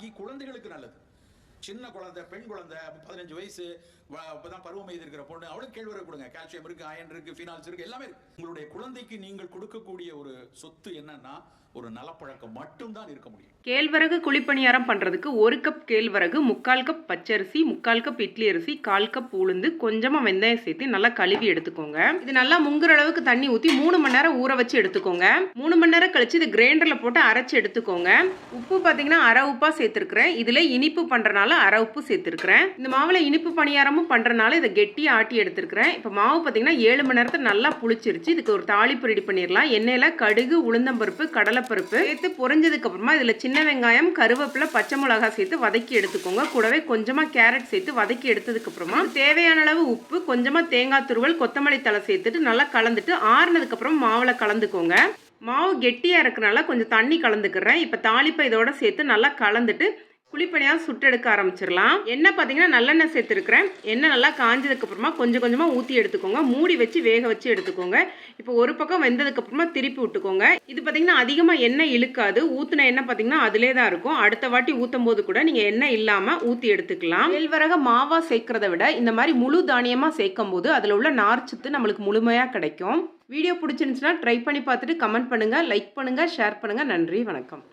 ராகி குழந்தைகளுக்கு நல்லது. சின்ன குழந்தை பெண் குழந்தை பதினஞ்சு வயசு வ- இப்பதான் பருவம் இருக்கிற பொண்ணு அவளுக்கு கேழ்வரகு கொடுங்க. கால்சியம் இருக்கு அயன் இருக்கு ஃபினால்ஸ் இருக்கு எல்லாமே இருக்கு. உங்களுடைய குழந்தைக்கு நீங்கள் கொடுக்கக்கூடிய ஒரு சொத்து என்னன்னா ஒரு நலப்பழக்கம் மட்டும்தான் இருக்க முடியும். கேழ்வரகு குழிப்பணியாரம் பண்ணுறதுக்கு ஒரு கப் கேழ்வரகு முக்கால் கப் பச்சரிசி முக்கால் கப் இட்லி அரிசி கால் கப் உளுந்து கொஞ்சமாக வெந்தயம் சேர்த்து நல்லா கழுவி எடுத்துக்கோங்க. இது நல்லா முங்குற அளவுக்கு தண்ணி ஊற்றி மூணு மணி நேரம் ஊற வச்சு எடுத்துக்கோங்க. மூணு மணி நேரம் கழிச்சு இது கிரைண்டரில் போட்டு அரைச்சி எடுத்துக்கோங்க. உப்பு பார்த்தீங்கன்னா அரை உப்பாக சேர்த்துருக்குறேன். இதில் இனிப்பு பண்ணுறனால அரை உப்பு சேர்த்துருக்குறேன். இந்த மாவில் இனிப்பு பணியாரமும் பண்ணுறனால இதை கெட்டியாக ஆட்டி எடுத்துருக்கிறேன். இப்போ மாவு பார்த்தீங்கன்னா ஏழு மணி நேரத்தில் நல்லா புளிச்சிருச்சு. இதுக்கு ஒரு தாளிப்பு ரெடி பண்ணிடலாம். எண்ணெயில் கடுகு உளுந்தம்பருப்பு கடலை கடலைப்பருப்பு சேர்த்து பொறிஞ்சதுக்கு அப்புறமா இதில் சின்ன வெங்காயம் கருவேப்பிலை பச்சை மிளகாய் சேர்த்து வதக்கி எடுத்துக்கோங்க. கூடவே கொஞ்சமாக கேரட் சேர்த்து வதக்கி எடுத்ததுக்கு அப்புறமா தேவையான அளவு உப்பு கொஞ்சமாக தேங்காய் துருவல் கொத்தமல்லி தலை சேர்த்துட்டு நல்லா கலந்துட்டு ஆறுனதுக்கப்புறம் மாவில் கலந்துக்கோங்க. மாவு கெட்டியாக இருக்கிறனால கொஞ்சம் தண்ணி கலந்துக்கிறேன். இப்போ தாளிப்பை இதோட சேர்த்து நல்லா கலந்துட்டு குழிப்பணியாக சுட்டெடுக்க ஆரம்பிச்சிடலாம். என்ன பார்த்தீங்கன்னா நல்லெண்ணெய் சேர்த்துருக்கிறேன். எண்ணெய் நல்லா காஞ்சதுக்கு அப்புறமா கொஞ்சம் கொஞ்சமாக ஊற்றி எடுத்துக்கோங்க. மூடி வச்சு வேக வச்சு எடுத்துக்கோங்க. இப்போ ஒரு பக்கம் வெந்ததுக்கு அப்புறமா திருப்பி விட்டுக்கோங்க. இது பார்த்தீங்கன்னா அதிகமாக எண்ணெய் இழுக்காது. ஊற்றின எண்ணெய் பார்த்தீங்கன்னா அதிலே தான் இருக்கும். அடுத்த வாட்டி ஊற்றும் போது கூட நீங்கள் எண்ணெய் இல்லாமல் ஊற்றி எடுத்துக்கலாம். கேழ்வரக மாவாக சேர்க்குறத விட இந்த மாதிரி முழு தானியமாக சேர்க்கும் போது அதில் உள்ள நார்ச்சத்து நம்மளுக்கு முழுமையாக கிடைக்கும். வீடியோ பிடிச்சிருந்துச்சுன்னா ட்ரை பண்ணி பார்த்துட்டு கமெண்ட் பண்ணுங்கள் லைக் பண்ணுங்கள் ஷேர் பண்ணுங்கள் நன்றி வணக்கம்.